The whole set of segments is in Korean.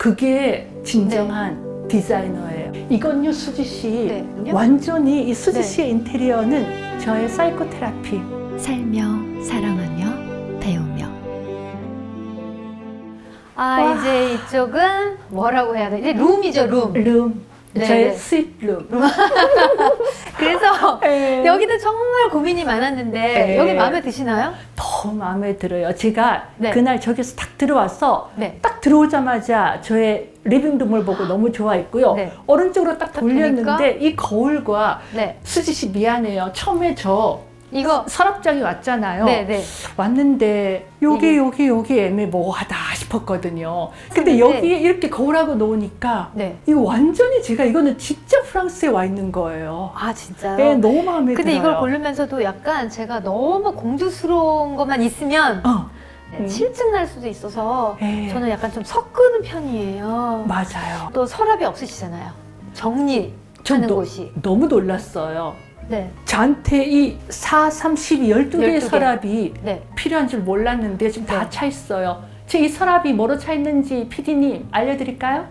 그게 진정한 디자이너예요. 이건요 수지 씨 네. 완전히 이 수지 네. 씨의 인테리어는 저의 사이코테라피. 살며 사랑하며 배우며 아 와. 이제 이쪽은 뭐라고 해야 돼? 이제 룸이죠 룸. 룸. 네, 저의 네. 스윗룸. 그래서 네. 여기도 정말 고민이 많았는데 네. 여기 마음에 드시나요? 너무 마음에 들어요. 제가 네. 그날 저기서 딱 들어와서 네. 딱 들어오자마자 저의 리빙룸을 보고 너무 좋아했고요. 네. 오른쪽으로 딱딱 돌렸는데 이 거울과 네. 수지 씨 미안해요. 처음에 저 이거 서랍장에 왔잖아요. 네, 네. 왔는데 여기 이게- 여기 여기 애매모호하다 싶었거든요. 근데 여기에 이렇게 거울하고 놓으니까 네. 이거 완전히 제가 이거는 진짜 프랑스에 와 있는 거예요. 아 진짜요? 네, 너무 마음에 근데 들어요. 이걸 고르면서도 약간 제가 너무 공주스러운 것만 있으면 어, 네, 음. 실증 날 수도 있어서 네. 저는 약간 좀 섞는 편이에요. 맞아요. 또 서랍이 없으시잖아요. 정리하는 전 너- 곳이. 너무 놀랐어요. 네. 저한테 이 4, 3, 12, 12개의 12개. 서랍이 네. 필요한 줄 몰랐는데 지금 다 네. 차 있어요. 제이 서랍이 뭐로 차 있는지 PD님 알려드릴까요?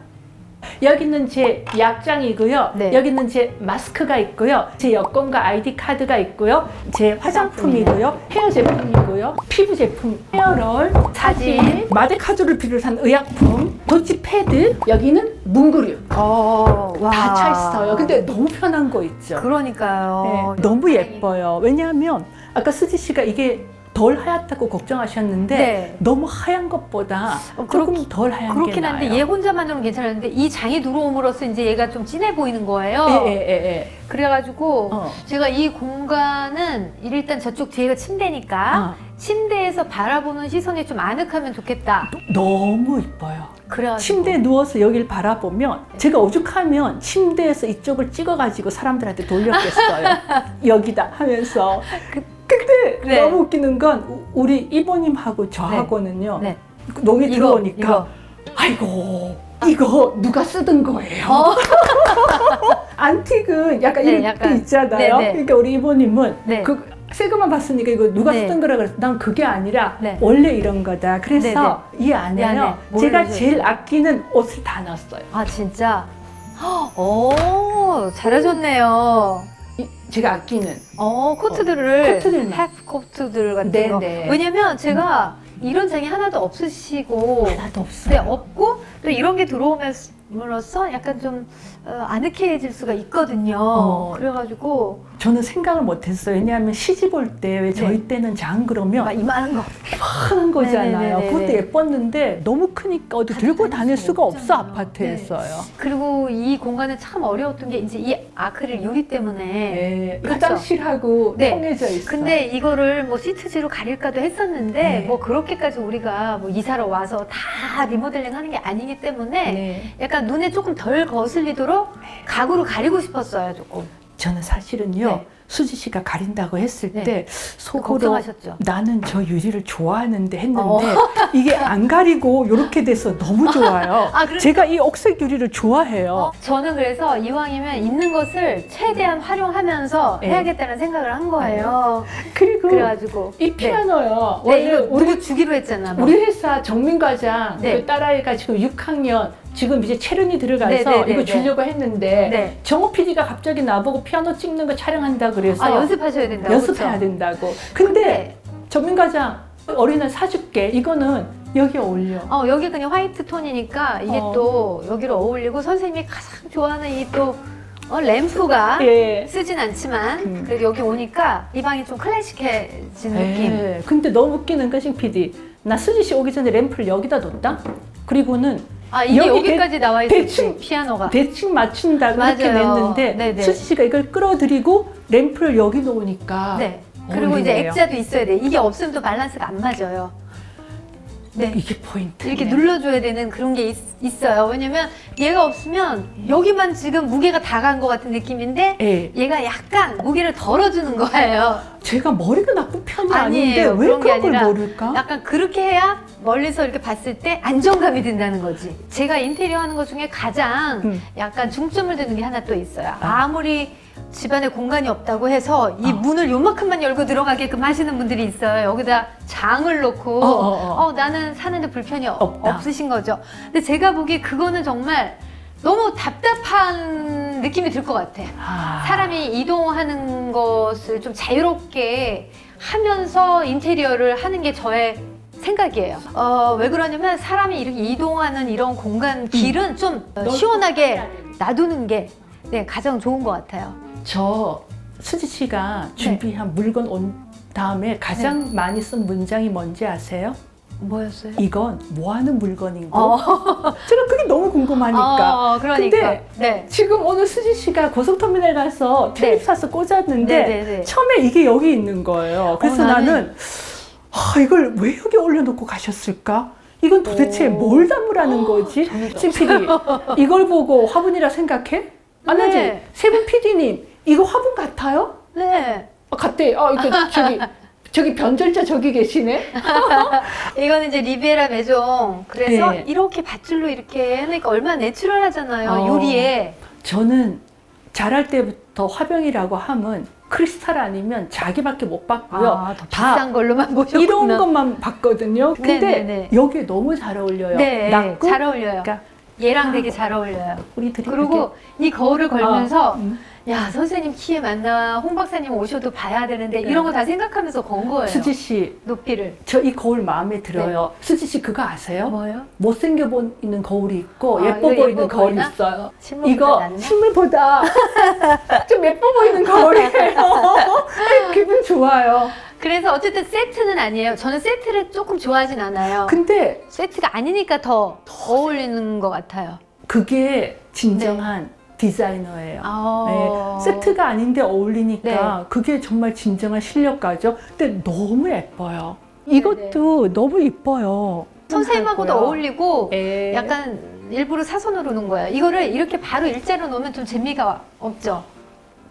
여기는 제 약장이고요. 네. 여기는 제 마스크가 있고요. 제 여권과 아이디 카드가 있고요. 제 화장품이고요. 헤어 제품이고요. 피부 제품, 헤어롤, 사진, 마데카드를 비롯한 의약품, 도치 패드, 여기는 문구류. 어, 와. 다 차 있어요. 근데 너무 편한 거 있죠. 그러니까요. 네, 너무 예뻐요. 왜냐하면 아까 수지 씨가 이게 덜 하얗다고 걱정하셨는데 네. 너무 하얀 것보다 어, 조금 덜 하얀 그렇긴 게 한데 나아요. 얘 혼자만으로는 괜찮았는데 이 장이 들어옴으로써 이제 얘가 좀 진해 보이는 거예요. 예, 예, 예, 예. 그래가지고 어. 제가 이 공간은 일단 저쪽 뒤에가 침대니까 아, 침대에서 바라보는 시선이 좀 아늑하면 좋겠다. 너 무 이뻐요. 그래가지고 침대에 누워서 여기를 바라보면 제가 오죽하면 침대에서 이쪽을 찍어가지고 사람들한테 돌렸겠어요. 여기다 하면서. 근데 네. 너무 웃기는 건 우- 우리 이모님하고 저하고는요. 네. 농에 이거, 들어오니까 이거. 아이고 이거 누가 쓰던 거예요. 어? 안틱은 약간 네, 이렇게 약간. 있잖아요. 네, 네. 그러니까 우리 이모님은 네. 그 새거만 봤으니까 이거 누가 네. 쓰던 거라 그래서 난 그게 아니라 네. 원래 이런 거다. 그래서 이 안에요. 이 안에 뭘 제가 넣으셨어요? 제일 아끼는 옷을 다 넣었어요. 아 진짜. 오 잘하셨네요. 이- 제가 아끼는 어 코트들을 코트들만. 헬프 코트들 같은 네, 거. 네. 왜냐면 제가 이런 장이 하나도 없으시고 하나도 없어요. 네, 없고 또 이런 게 들어오면서 약간 좀 어, 아늑해질 수가 있거든요. 어. 그래가지고 저는 생각을 못했어요. 왜냐하면 시집 올 때 왜 저희 네. 때는 장 그러면 막 이만한 거. 큰 거잖아요. 네네네네. 그것도 예뻤는데 너무 크니까 어디 들고 가지고 다닐 다닐 수가 수가 없어 없잖아요. 아파트에서요. 그리고 이 공간은 참 어려웠던 게 이제 이 아크릴 유리 때문에. 네, 그쵸? 화장실하고 네. 통해져 있어. 근데 이거를 뭐 시트지로 가릴까도 했었는데 네. 뭐 그렇게까지 우리가 뭐 이사로 와서 다 리모델링 하는 게 아니기 때문에 네. 약간 눈에 조금 덜 거슬리도록 가구로 가리고 싶었어요 조금. 저는 사실은요 네. 수지 씨가 가린다고 했을 네. 때 속으로 걱정하셨죠. 나는 저 유리를 좋아하는데 했는데 어. 이게 안 가리고 이렇게 돼서 너무 좋아요. 아, 그래서- 제가 이 옥색 유리를 좋아해요. 어, 저는 그래서 이왕이면 있는 것을 최대한 활용하면서 네. 해야겠다는 생각을 한 거예요. 그리고 그래가지고 이 피아노요. 네, 이거 우리 누구 주기로 했잖아. 뭐. 우리 회사 정민과장 네. 그 딸아이가 지금 6학년 지금 이제 체륜이 들어가서 네, 네, 네, 이거 네. 주려고 했는데 네. 정호 PD가 갑자기 나보고 피아노 찍는 거 촬영한다 그래서 아 연습하셔야 된다고. 연습해야 그쵸? 된다고. 근데 정민과장 어린애 사줄게. 이거는 여기 어울려. 어, 여기 그냥 화이트 톤이니까 이게 어. 또 여기로 어울리고 선생님이 가장 좋아하는 이또 어, 램프가 예. 쓰진 않지만 음. 그래도 여기 오니까 이 방이 좀 클래식해진 느낌. 예. 근데 너무 웃기는 것신 PD. 나 수지 씨 오기 전에 램프를 여기다 뒀다. 그리고는 아 이게 여기 까지 나와 있었지 대충 피아노가. 대충 맞춘다고 이렇게 맞아요. 냈는데 네네. 수지 씨가 이걸 끌어들이고 램프를 여기 놓으니까 네. 그리고 이제 어울리네요. 액자도 있어야 돼. 이게 없으면 또 밸런스가 안 맞아요. 네. 이게 포인트. 이렇게 눌러줘야 되는 그런 게 있, 어요 왜냐면 얘가 없으면 여기만 지금 무게가 다 간 것 같은 느낌인데 예. 얘가 약간 무게를 덜어주는 거예요. 제가 머리가 나쁜 편이 아니에요. 아닌데 왜 그런 게 그런 걸 모를까? 약간 그렇게 해야 멀리서 이렇게 봤을 때 안정감이 든다는 거지. 제가 인테리어 하는 것 중에 가장 음. 약간 중점을 두는 게 하나 또 있어요. 아. 아무리 집안에 공간이 없다고 해서 이 어. 문을 요만큼만 열고 들어가게끔 하시는 분들이 있어요. 여기다 장을 놓고 어, 어, 어. 나는 사는데 불편이 없- 없다. 없으신 거죠. 근데 제가 보기에 그거는 정말 너무 답답한 느낌이 들 것 같아. 아. 사람이 이동하는 것을 좀 자유롭게 하면서 인테리어를 하는 게 저의 생각이에요. 어, 왜 그러냐면 사람이 이렇게 이동하는 이런 공간, 길은 좀 어, 시원하게 놔두는 게 네, 가장 좋은 것 같아요. 저 수지 씨가 준비한 물건 온 다음에 가장 많이 쓴 문장이 뭔지 아세요? 뭐였어요? 이건 뭐 하는 물건인고? 어, 제가 그게 너무 궁금하니까. 어, 그러니까. 근데 네. 지금 오늘 수지 씨가 고속터미널 가서 네. 사서 꽂았는데 네, 네, 네. 처음에 이게 여기 있는 거예요. 그래서 어, 나는- 나는 아, 이걸 왜 여기 올려놓고 가셨을까? 이건 도대체 오. 뭘 담으라는 거지? 재밌다. 찐필이 이걸 보고 화분이라 생각해? 안 하지? 네. 세분 PD님 이거 화분 같아요? 네. 어, 같대. 아, 이거 저기 저기 변절자 저기 계시네. 이거는 이제 리비에라 메종. 그래서 네. 이렇게 밧줄로 이렇게 해놓으니까 얼마나 내추럴하잖아요. 어. 요리에. 저는 자랄 때부터 화병이라고 하면 크리스탈 아니면 자기밖에 못 봤고요. 아, 더 다 비싼 걸로만 보셨구나. 이런 것만 봤거든요. 근데 네, 네, 네. 여기에 너무 잘 어울려요. 네, 낮고 잘 어울려요. 그러니까 얘랑 되게 잘 어울려요. 우리 그리고 이 거울을 걸면서 음. 야 선생님 키에 맞나 홍 박사님 오셔도 봐야 되는데 이런 거 다 생각하면서 건 거예요. 수지 씨, 높이를. 저 이 거울 마음에 들어요. 수지 씨 그거 아세요? 뭐요? 못생겨 보이는 거울이 있고 아, 예뻐 이거 보이는 예뻐 거울이 보이나? 있어요. 실물보다 이거 낫나? 실물보다 좀 예뻐 보이는 거울이에요. 기분 좋아요. 그래서 어쨌든 세트는 아니에요. 저는 세트를 조금 좋아하진 않아요. 근데 세트가 아니니까 더 어울리는 것 같아요. 그게 진정한 디자이너예요. 아. 네, 세트가 아닌데 어울리니까 그게 정말 진정한 실력가죠. 근데 너무 예뻐요. 이것도 너무 이뻐요. 선생님하고도. 어울리고 예. 약간 일부러 사선으로 놓은 거예요. 이거를 이렇게 바로 일자로 놓으면 좀 재미가 없죠.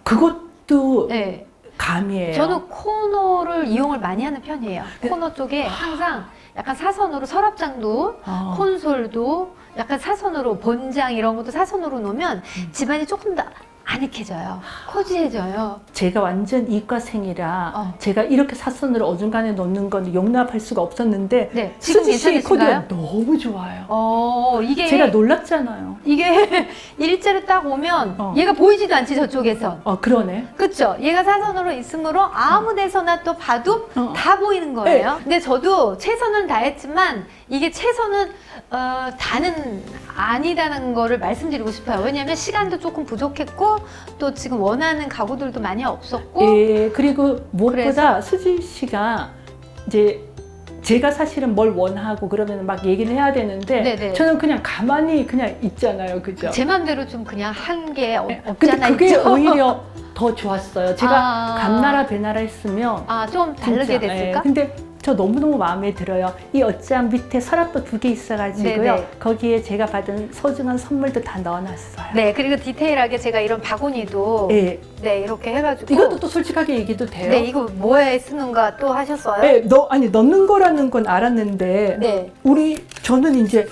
그것도 네. 감이에요. 저는 코너를 이용을 많이 하는 편이에요. 네. 코너 쪽에 항상 약간 사선으로 서랍장도 어. 콘솔도 약간 사선으로 본장 이런 것도 사선으로 놓으면 음. 집안이 조금 더 아늑해져요. 코지해져요. 제가 완전 이과생이라 어. 제가 이렇게 사선으로 어중간에 놓는 건 용납할 수가 없었는데 네. 지금 수지 씨 괜찮으신가요? 코디가 너무 좋아요. 어, 이게 제가 놀랐잖아요. 이게 일자로 딱 오면 어. 얘가 보이지도 않지 저쪽에선. 어 그러네. 그쵸? 얘가 사선으로 있으므로 아무 데서나 또 봐도 어. 다 보이는 거예요. 근데 저도 최선은 다했지만 이게 최선은 어, 다는 아니다는 거를 말씀드리고 싶어요. 왜냐하면 시간도 조금 부족했고 또 지금 원하는 가구들도 많이 없었고 예, 그리고 무엇보다 수지 씨가 이제 제가 사실은 뭘 원하고 그러면 막 얘기를 해야 되는데 네네. 저는 그냥 가만히 그냥 있잖아요, 그죠? 제 맘대로 좀 그냥 한게 네, 없지 근데 않아 그게 있죠. 오히려 더 좋았어요. 제가 아. 감나라 배나라 했으면 아, 좀 다르게 진짜, 됐을까? 예, 근데 저 너무너무 마음에 들어요. 이 어찌한 밑에 서랍도 두 개 있어가지고요. 네네. 거기에 제가 받은 소중한 선물도 다 넣어놨어요. 네, 그리고 디테일하게 제가 이런 바구니도 예, 네, 이렇게 해가지고 이것도 또 솔직하게 얘기도 돼요. 네, 이거 뭐에 쓰는가 또 하셨어요? 예, 너 아니 넣는 거라는 건 알았는데 네. 우리 저는 이제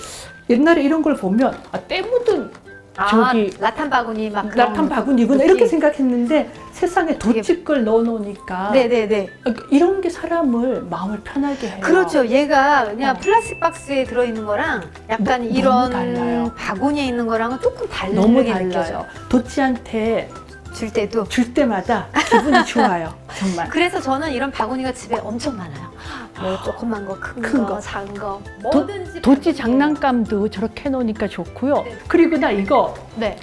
옛날에 이런 걸 보면 아, 때 묻은 아, 저기 라탄 바구니 막 라탄 바구니구나 느낌. 이렇게 생각했는데 세상에 도치걸 넣어놓으니까 네네네. 이런 게 사람을 마음을 편하게 해요. 그렇죠. 얘가 그냥 어. 플라스틱 박스에 들어있는 거랑 약간 너- 이런 달라요. 바구니에 있는 거랑은 조금 다르게 너무 느껴져. 달라요. 도치한테 줄 때도. 줄 때마다 기분이 좋아요. 정말. 그래서 저는 이런 바구니가 집에 엄청 많아요. 뭐 조그만 거, 큰, 큰 거, 거. 작은 거, 도- 뭐든지. 바구니에. 장난감도 저렇게 해놓으니까 좋고요. 네. 그리고 나 이거 네.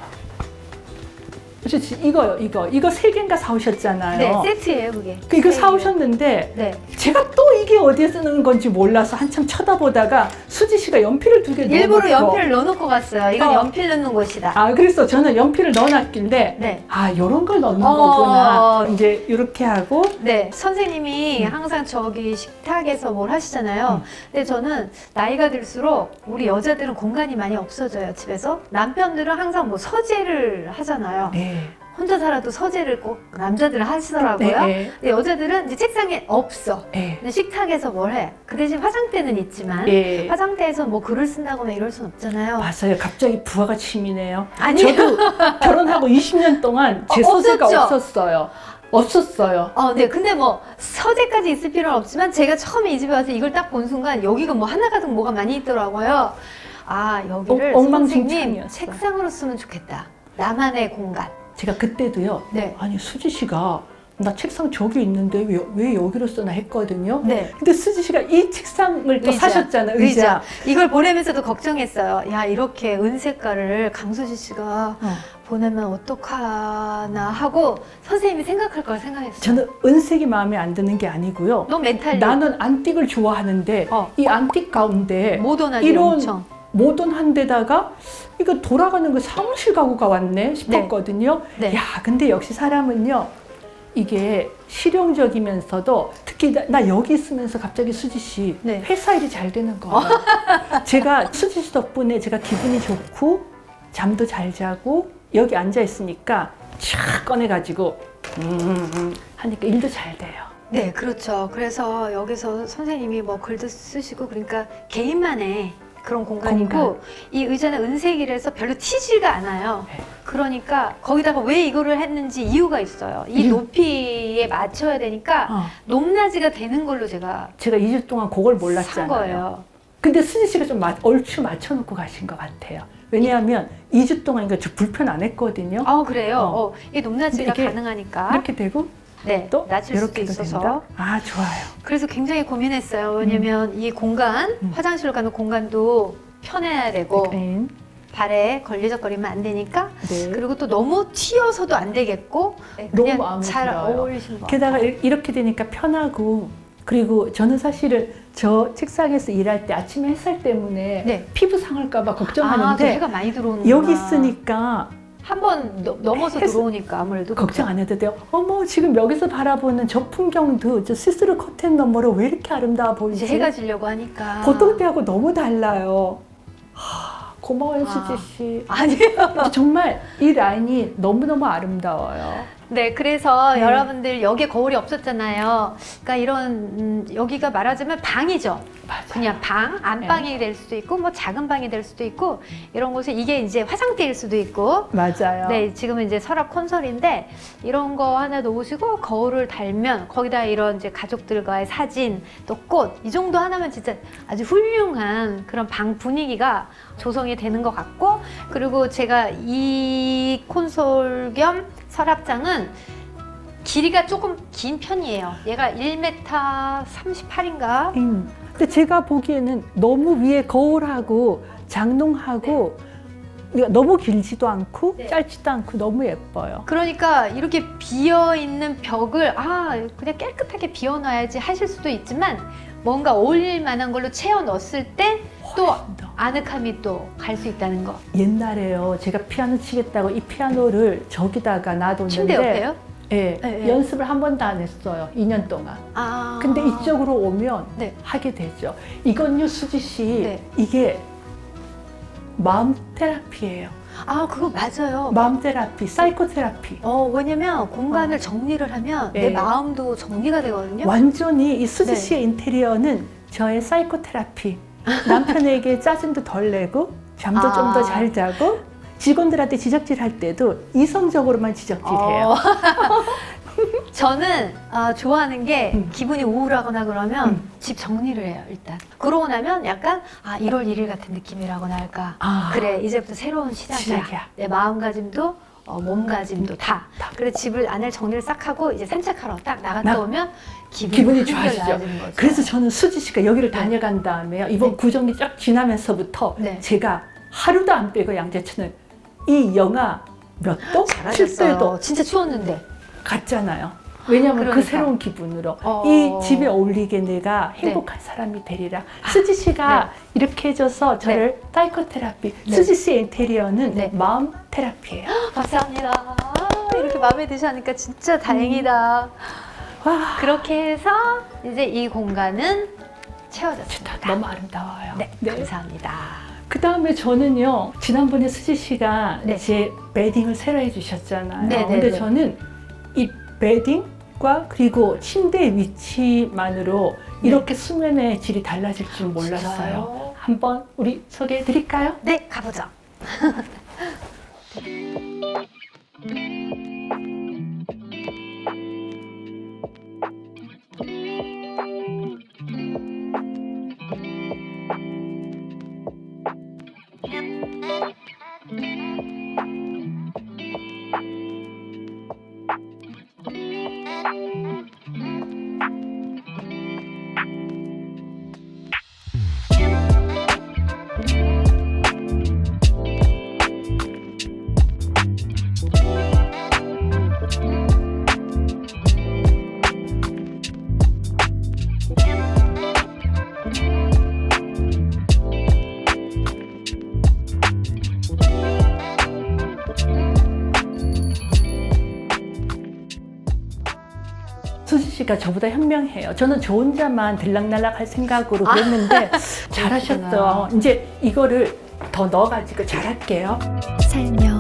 저 지- 이거요, 이거 이거 세 개인가 사오셨잖아요. 네, 세트예요, 그게. 그 이거 세 사오셨는데 개. 네. 제가 또 이게 어디에 쓰는 건지 몰라서 한참 쳐다보다가 수지 씨가 연필을 두 개 넣어놓고 일부러 연필을 넣어놓고 갔어요. 이건 어. 연필 넣는 곳이다. 아 그래서 저는 연필을 넣어놨길래 네. 아 요런 걸 넣는 어. 거구나 이제 이렇게 하고 네, 선생님이 항상 저기 식탁에서 뭘 하시잖아요. 음. 근데 저는 나이가 들수록 우리 여자들은 공간이 많이 없어져요, 집에서. 남편들은 항상 뭐 서재를 하잖아요. 네. 혼자 살아도 서재를 꼭 남자들은 하시더라고요. 네. 근데 여자들은 이제 책상에 없어. 예. 근데 식탁에서 뭘 해? 그 대신 화장대는 있지만 예. 화장대에서 뭐 글을 쓴다거나 이럴 순 없잖아요. 맞아요. 갑자기 부하가 치미네요. 아니요. 저도 결혼하고 20년 동안 제 어, 소재가 없었죠? 없었어요. 없었어요. 어, 네. 근데 뭐 서재까지 있을 필요는 없지만 제가 처음에 이 집에 와서 이걸 딱 본 순간 여기가 뭐 하나 가득 뭐가 많이 있더라고요. 아, 여기를 어, 선생님. 책상으로 쓰면 좋겠다. 나만의 공간. 제가 그때도요. 네. 아니 수지 씨가 나 책상 저기 있는데 왜, 왜 여기로 쓰나 했거든요. 네. 근데 수지 씨가 이 책상을 또 의자. 사셨잖아요. 의자. 이걸 보내면서도 걱정했어요. 야, 이렇게 은색깔을 강수지 씨가 어. 보내면 어떡하나 하고 선생님이 생각할 걸 생각했어요. 저는 은색이 마음에 안 드는 게 아니고요. 너 멘탈리 나는 안틱을 좋아하는데 어. 이 안틱 가운데 모던하지 이런 엄청. 모던한 데다가 이거 돌아가는 그 사무실 가구가 왔네 싶었거든요. 네. 야, 근데 역시 사람은요. 이게 실용적이면서도 특히 나, 나 여기 있으면서 갑자기 수지 씨 네. 회사 일이 잘 되는 거예요. 제가 수지 씨 덕분에 제가 기분이 좋고 잠도 잘 자고 여기 앉아 있으니까 촥 꺼내 가지고 음, 음, 하니까 일도 잘 돼요. 네, 그렇죠. 그래서 여기서 선생님이 뭐 글도 쓰시고 그러니까 개인만의 그런 공간이고 공간. 이 의자는 은색이라서 별로 튀지가 않아요. 네. 그러니까 거기다가 왜 이거를 했는지 이유가 있어요. 이 이유. 높이에 맞춰야 되니까 어, 높낮이가 되는 걸로 제가 제가 2주 동안 그걸 산 몰랐잖아요. 거예요. 근데 수지 씨가 좀 맞- 얼추 맞춰놓고 가신 것 같아요. 왜냐하면 2주 동안 이거 저 불편 안 했거든요. 아 그래요. 어. 어. 이게 높낮이가 이게 가능하니까 이렇게 되고 네, 또 낮출 수도 있어서 된다. 아 좋아요. 그래서 굉장히 고민했어요. 왜냐면 이 공간 음. 화장실 가는 공간도 편해야 되고 네. 발에 걸리적거리면 안 되니까 네. 그리고 또 너무 튀어서도 안 되겠고 네, 너무 그냥 마음에 잘 들어요. 어울리신 것 게다가 같아요. 이- 이렇게 되니까 편하고 그리고 저는 사실은 저 책상에서 일할 때 아침에 햇살 때문에 네. 피부 상할까봐 아, 또 걱정하는데 해가 많이 들어오는 여기 있으니까 한번 넘어서 햇- 들어오니까 아무래도 걱정 안 해도 돼요. 어머 지금 여기서 바라보는 저 풍경도 저 시스루 커튼 너머로 왜 이렇게 아름다워 보이지? 해가 지려고 하니까 보통 때하고 너무 달라요. 하, 고마워요 아. 수지 씨. 아니에요. 근데 정말 이 라인이 너무 너무 아름다워요. 네, 그래서 네. 여러분들 여기에 거울이 없었잖아요. 그러니까 이런 음, 여기가 말하자면 방이죠. 맞아요. 그냥 방, 안방이 될 수도 있고 뭐 작은 방이 될 수도 있고 이런 곳에 이게 이제 화장대일 수도 있고 맞아요. 네, 지금은 이제 서랍 콘솔인데 이런 거 하나 놓으시고 거울을 달면 거기다 이런 이제 가족들과의 사진 또 꽃 이 정도 하나면 진짜 아주 훌륭한 그런 방 분위기가 조성이 되는 것 같고 그리고 제가 이 콘솔 겸 서랍장은 길이가 조금 긴 편이에요. 얘가 1m 38인가? 음. 근데 제가 보기에는 너무 위에 거울하고 장롱하고 그러니까 너무 길지도 않고 네. 짧지도 않고 너무 예뻐요. 그러니까 이렇게 비어 있는 벽을 아 그냥 깨끗하게 비워놔야지 하실 수도 있지만 뭔가 어울릴 만한 걸로 채워 넣었을 때 또. 아늑함이 또 갈 수 있다는 거. 옛날에요. 제가 피아노 치겠다고 이 피아노를 저기다가 놔뒀는데 침대 옆에요? 예, 네, 네. 연습을 한 번도 안 했어요. 2년 동안. 아. 근데 이쪽으로 오면 네. 하게 되죠. 이건요, 수지 씨. 네. 이게 마음 테라피예요. 아 그거 맞아요. 마음 테라피, 사이코 테라피. 어 왜냐면 공간을 어. 정리를 하면 네. 내 마음도 정리가 되거든요. 완전히 이 수지 네. 씨의 인테리어는 저의 사이코 테라피. 남편에게 짜증도 덜 내고 잠도 아. 좀 더 잘 자고 직원들한테 지적질 할 때도 이성적으로만 지적질해요. 어. 저는 아, 좋아하는 게 음. 기분이 우울하거나 그러면 음. 집 정리를 해요 일단. 그러고 나면 약간 아 1월 1일 같은 느낌이라고나 할까. 아. 그래 이제부터 새로운 시작이야. 시작이야. 내 마음가짐도 어, 몸가짐도 다. 다. 그래 집을 안을 정리를 싹 하고 이제 산책하러 딱 나갔다 나- 오면 기분이, 기분이 좋아지죠. 그래서 저는 수지 씨가 여기를 네. 다녀간 다음에요. 이번 네. 구정이 쫙 지나면서부터 네. 제가 하루도 안 빼고 양재천을 이 영하 몇 도? 잘하셨어요. 7도도 진짜 추웠는데. 갔잖아요. 왜냐하면 그 그러니까. 새로운 기분으로 어. 이 집에 어울리게 내가 행복한 사람이 되리라. 수지 씨가 이렇게 해줘서 저를 사이코 테라피. 네. 수지 씨의 인테리어는 네. 마음 테라피예요. 감사합니다. 아, 이렇게 마음에 드시니까 진짜 다행이다. 와, 그렇게 해서 이제 이 공간은 채워졌습니다. 좋다. 너무 아름다워요. 네, 감사합니다. 그 다음에 저는요, 지난번에 수지 씨가 네. 제 베딩을 새로 해주셨잖아요. 네, 네, 근데 네. 저는 이 베딩과 그리고 침대 위치만으로 네. 이렇게 수면의 질이 달라질 줄 몰랐어요. 진짜요? 한번 우리 소개해 드릴까요? 네, 가보죠. 씨가 저보다 현명해요. 저는 저 혼자만 들락날락 할 생각으로 그랬는데 잘하셨어요. 이제 이거를 더 넣어가지고 잘할게요. 살며